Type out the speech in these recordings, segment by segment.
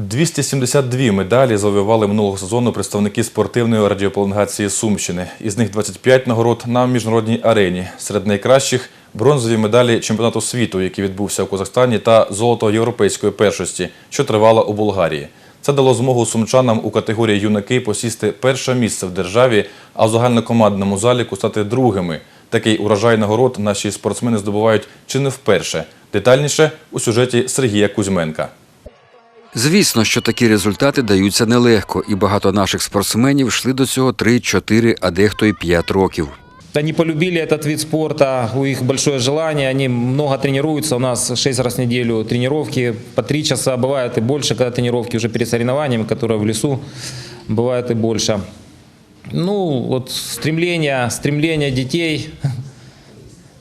272 медалі завоювали минулого сезону представники спортивної радіопеленгації Сумщини. Із них 25 нагород на міжнародній арені. Серед найкращих бронзові медалі чемпіонату світу, який відбувся у Казахстані, та золото європейської першості, що тривала у Болгарії. Це дало змогу сумчанам у категорії юнаки посісти перше місце в державі, а в загальнокомандному заліку стати другими. Такий урожай нагород наші спортсмени здобувають чи не вперше. Детальніше у сюжеті Сергія Кузьменка. Звісно, що такі результати даються нелегко, і багато наших спортсменів йшли до цього 3-4, а дехто і 5 років. Они полюбили этот вид спорта, у них большое желание, они много тренируются, у нас 6 раз в неделю тренировки, по 3 часа, бывает и больше, когда тренировки уже перед соревнованиями, которые в лесу, бывает и больше. Ну, вот стремление, стремление детей,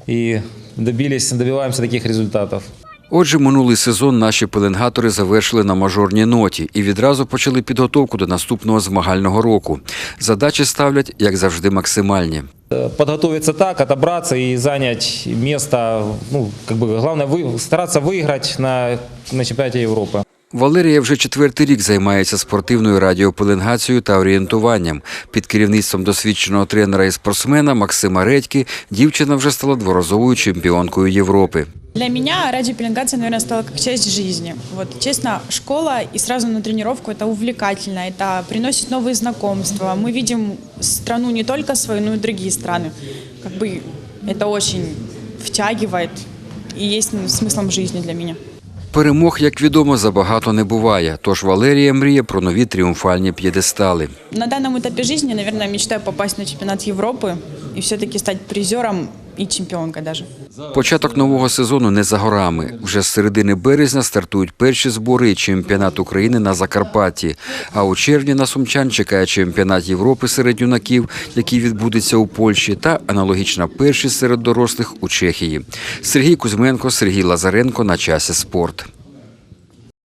и добились, добиваемся таких результатов. Отже, минулий сезон наші пеленгатори завершили на мажорній ноті і відразу почали підготовку до наступного змагального року. Задачі ставлять, як завжди, максимальні. Э, Подготовиться так, отобраться и занять место, ну, как бы главное вы, стараться выиграть на, на чемпионате Европы. Валерія вже четвертий рік займається спортивною радіопеленгацією та орієнтуванням. Під керівництвом досвідченого тренера і спортсмена Максима Редьки дівчина вже стала дворазовою чемпіонкою Європи. Для меня радиопеленгация, наверное, стала как часть жизни. Вот, честно, школа и сразу на тренировку это увлекательно, это приносит новые знакомства. Мы видим страну не только свою, но и другие страны. Как бы это очень втягивает и есть смыслом жизни для меня. Перемог, як відомо, забагато не буває. Тож Валерія мріє про нові тріумфальні п'єдестали. На даному етапі життя, мабуть, мечтаю попасть на чемпіонат Європи і все-таки стати призером и чемпіонка. даже. Початок нового сезону не за горами. Вже з середини березня стартують перші збори і чемпіонат України на Закарпатті. А у червні на сумчан чекає чемпіонат Європи серед юнаків, який відбудеться у Польщі, та аналогічна першість серед дорослих у Чехії. Сергій Кузьменко, Сергій Лазаренко на часі спорт.